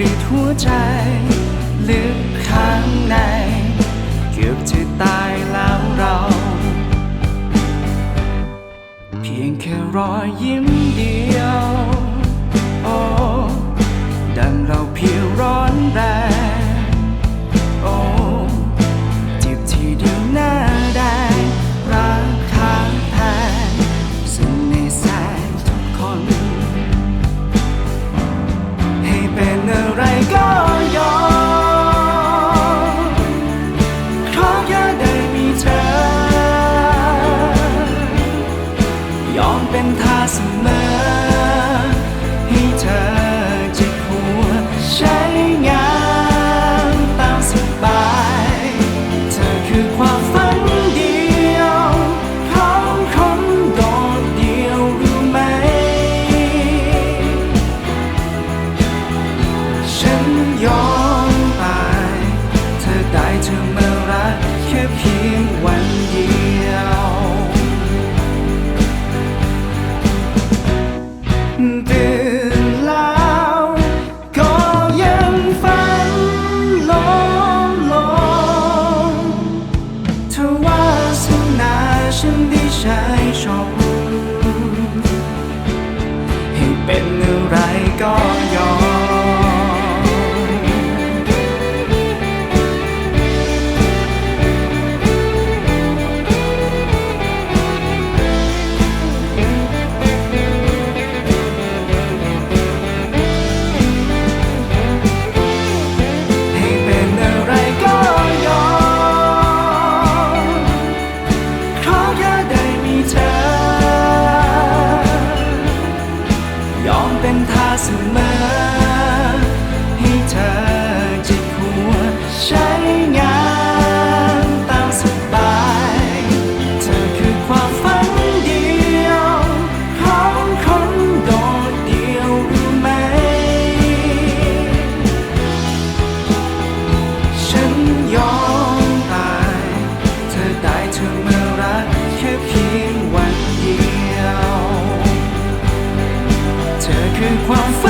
รีดหัวใจ ลึกข้างใน เกือบจะตายแล้วเรา เพียงแค่รอยยิ้ม เธอมารักแค่เพียงวัน เพียงวันเดียว เธอคือความฝัน